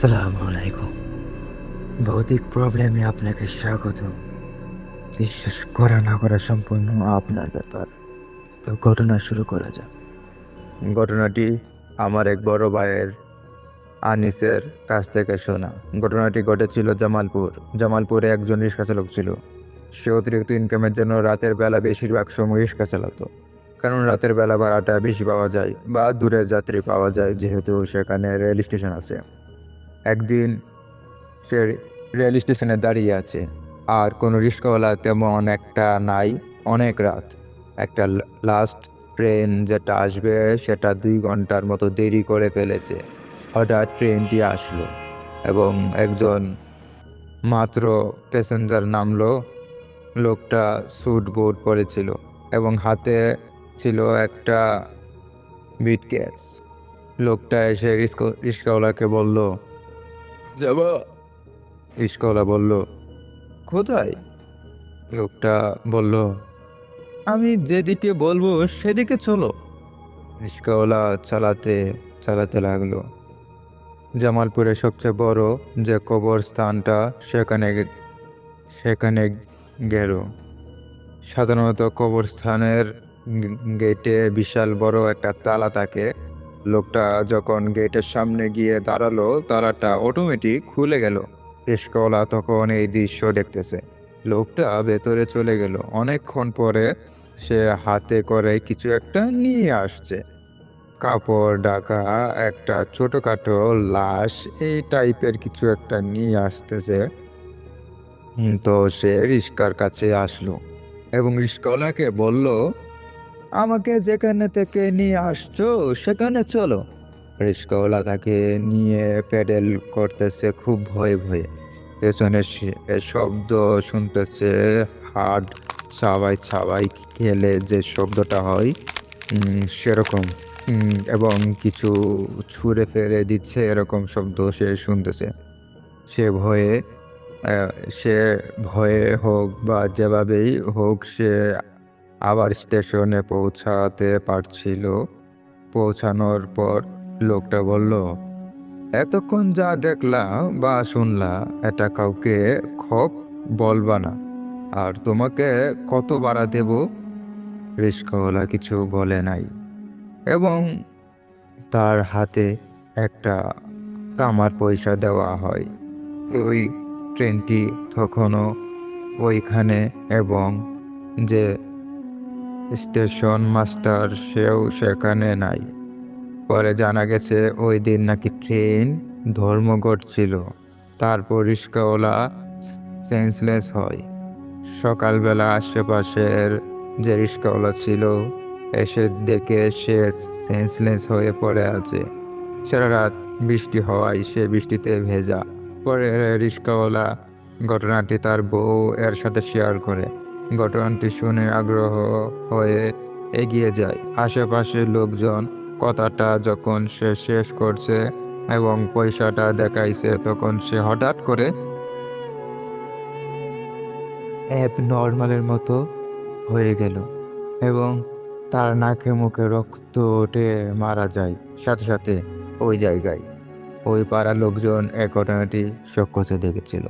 আসসালামু আলাইকুম ভৌতিক প্রবলেমে আপনাকে স্বাগত বিশ্বাস করা না করা সম্পূর্ণ আপনার ব্যাপার। তো ঘটনা শুরু করা যাক। ঘটনাটি আমার এক বড় ভাইয়ের, আনিসের কাছ থেকে শোনা। ঘটনাটি ঘটেছিল জামালপুর। জামালপুরে একজন রিক্সা চালক ছিল। সে অতিরিক্ত ইনকামের জন্য রাতের বেলা বেশিরভাগ সময় রিক্সা চালাতো। কারণ রাতের বেলা ভাড়াটা বেশি পাওয়া যায় বা দূরের যাত্রী পাওয়া যায়, যেহেতু সেখানে রেল স্টেশন আছে। একদিন সে রেল স্টেশনে দাঁড়িয়ে আছে। আর কোনো রিক্সাওয়ালা তেমন একটা নাই। অনেক রাত। একটা লাস্ট ট্রেন যেটা আসবে, সেটা দুই ঘণ্টার মতো দেরি করে ফেলেছে। হঠাৎ ট্রেনটি আসলো এবং একজন মাত্র প্যাসেঞ্জার নামলো। লোকটা স্যুট বুট পরেছিল এবং হাতে ছিল একটা বিট ক্যাশ লোকটা এসে রিক্সাওয়ালাকে বলল যাব। রিক্সাওয়ালা বলল কোথায়? লোকটা বলল আমি যেদিকে বলব সেদিকে চলো। রিক্সাওয়ালা চালাতে চালাতে লাগল। জামালপুরের সবচেয়ে বড় যে কবরস্থানটা সেখানে সেখানে গেল। সাধারণত কবরস্থানের গেটে বিশাল বড় একটা তালা থাকে। লোকটা যখন গেটের সামনে গিয়ে দাঁড়াল তালাটা অটোমেটিক খুলে গেল। রিস্কওয়ালা তখন এই দৃশ্য দেখতেছে। লোকটা ভেতরে চলে গেল। অনেকক্ষণ পরে সে হাতে করে কিছু একটা নিয়ে আসছে। কাপড় ঢাকা একটা ছোটোখাটো লাশ, এই টাইপের কিছু একটা নিয়ে আসতেছে। তো সে রিস্কার কাছে আসলো এবং রিস্কওয়ালাকে বলল আমাকে যেখানে থেকে নিয়ে আসছো, সেখানে চলো। রিস্কাওয়ালা তাকে নিয়ে প্যাডেল করতেছে খুব ভয়ে ভয়ে। পেছনে শব্দ শুনতেছে হাট ছাবাই ছাবাই খেলে যে শব্দটা হয় সেরকম। এবং কিছু ছুঁড়ে ফেলে দিচ্ছে এরকম শব্দ সে শুনতেছে। সে ভয়ে সে ভয়ে হোক বা যেভাবেই হোক সে আবার স্টেশনে পৌঁছাতে পারছিল। পৌঁছানোর পর লোকটা বলল, এতক্ষণ যা দেখলা বা শুনলা, এটা কাউকে খপ বলবা না। আর তোমাকে কত বাড়া দেব? রিস্কাওয়ালা কিছু বলে নাই এবং তার হাতে একটা কামার পয়সা দেওয়া হয়। ওই ট্রেনটি তখনও ওইখানে এবং যে স্টেশন মাস্টার সেও সেখানে নাই। পরে জানা গেছে ওই দিন নাকি ট্রেন ধর্মঘট ছিল। তারপর রিস্কাওয়ালা সেন্সলেস হয়। সকালবেলা আশেপাশের যে রিস্কাওয়ালা ছিল, এসে দেখে সে সেন্সলেস হয়ে পড়ে আছে। সারা রাত বৃষ্টি হওয়ায় সে বৃষ্টিতে ভেজা। পরে রিস্কাওয়ালা ঘটনাটি তার বউ এর সাথে শেয়ার করে। ঘটনাটি শুনে আগ্রহ হয়ে এগিয়ে যায়। আশেপাশের লোকজন কথাটা যখন সে শেষ করছে এবং পয়সাটা দেখাইছে, তখন সে হঠাৎ করে অ্যাপ নর্মালের মতো হয়ে গেল এবং তার নাকে মুখে রক্ত উঠে মারা যায়। সাথে সাথে ওই জায়গায়, ওই পাড়ার লোকজন এ ঘটনাটি চক্ষুতে দেখেছিল।